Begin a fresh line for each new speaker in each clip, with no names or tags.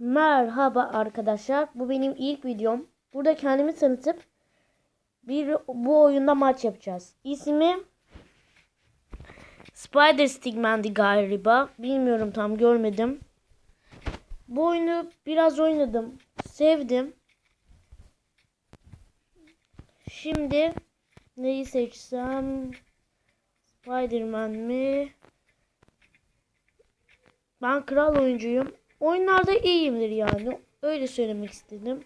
Merhaba arkadaşlar. Bu benim ilk videom. Burada kendimi tanıtıp bir bu oyunda maç yapacağız. İsmi Spider Stigman'di galiba. Bilmiyorum tam görmedim. Bu oyunu biraz oynadım. Sevdim. Şimdi neyi seçsem? Spider-Man mi? Ben kral oyuncuyum. Oyunlarda iyiyimdir yani. Öyle söylemek istedim.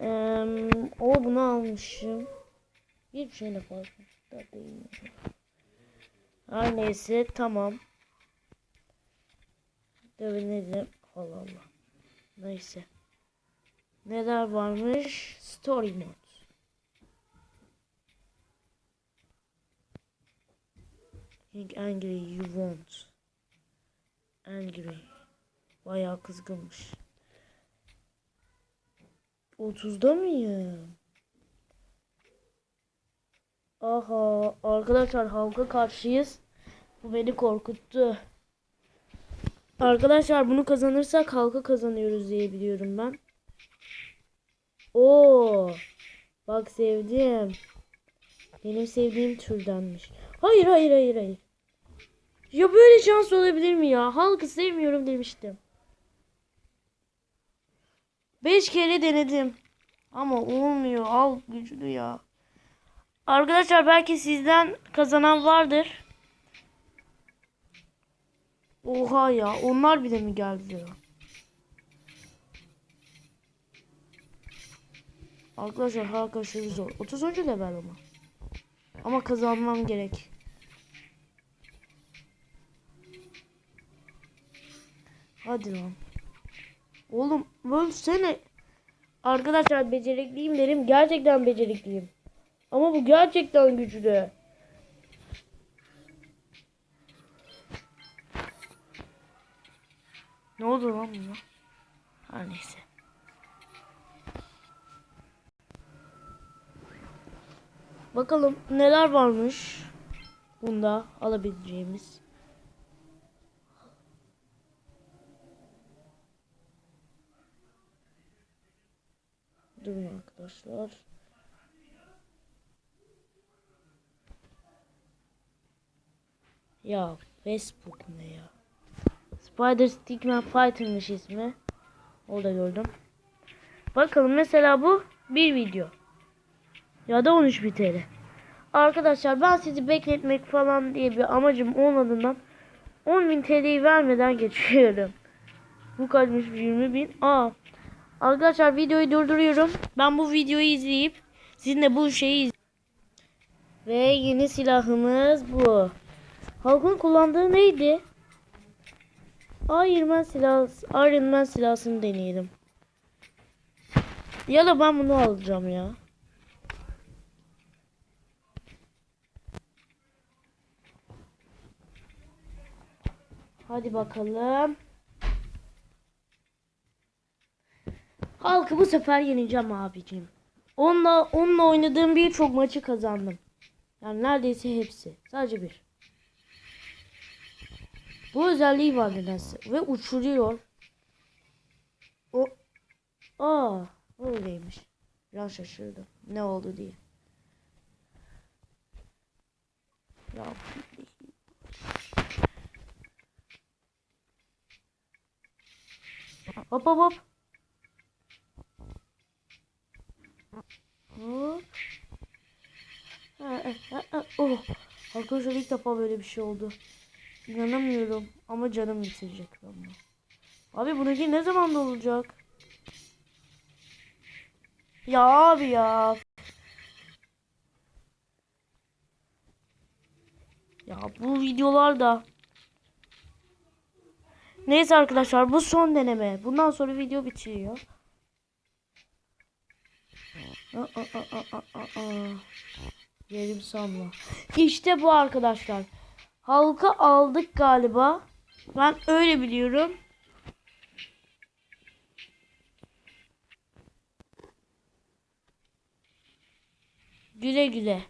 Eee, o bunu almışım. Bir şeyle değilim. Her neyse tamam. Dövünelim. Allah Allah. Neyse. Neler varmış? Story mode. Angry you want. Angry. Bayağı kızgınmış. 30'da mıyım? Aha arkadaşlar halka karşıyız. Bu beni korkuttu. Arkadaşlar bunu kazanırsak halka kazanıyoruz diye biliyorum ben. Oo. Bak sevdim. Benim sevdiğim türdenmiş. Hayır hayır hayır hayır. Ya böyle şans olabilir mi ya? Halkı sevmiyorum demiştim. Beş kere denedim. Ama olmuyor. Al güçlü ya. Arkadaşlar belki sizden kazanan vardır. Oha ya. Onlar bile mi geldi ya? Arkadaşlar halk aşırı zor. 30. level ama. Ama kazanmam gerek. Hadi lan. Oğlum ölsene. Arkadaşlar becerikliyim derim. Gerçekten becerikliyim. Ama bu gerçekten güçlü. Ne oldu lan buna? Her neyse. Bakalım neler varmış bunda alabileceğimiz. Durun arkadaşlar. Ya Facebook ne ya? Spider Stickman Fighter'mış ismi. Orada gördüm. Bakalım mesela bu bir video. Ya da 13 bir TL. Arkadaşlar ben sizi bekletmek falan diye bir amacım olmadığından 10.000 TL'yi vermeden geçiyorum. Bu kaçmış 20 bin. Aa. Arkadaşlar videoyu durduruyorum. Ben bu videoyu izleyip sizinle bu şeyi Ve yeni silahımız bu. Halkın kullandığı neydi? Iron Man silah, Iron Man silahını deneyelim. Ya da ben bunu alacağım ya. Hadi bakalım. Halkı bu sefer yeneceğim abicim. Onunla, onunla oynadığım birçok maçı kazandım. Yani neredeyse hepsi. Sadece bir. Bu özelliği var nedense. Ve uçuruyor. O Aa, öyleymiş. Biraz şaşırdım. Ne oldu diye. Ya Hop hop hop. Oh. Arkadaşlar ilk defa böyle bir şey oldu. İnanamıyorum ama canım bitirecek ama. Abi bununki ne zaman olacak? Ya abi ya. Ya bu videolarda Neyse arkadaşlar bu son deneme. Bundan sonra video bitiyor. Aa, aa, aa, aa, aa. Yerim sanma. İşte bu arkadaşlar. Halka aldık galiba. Ben öyle biliyorum. Güle güle.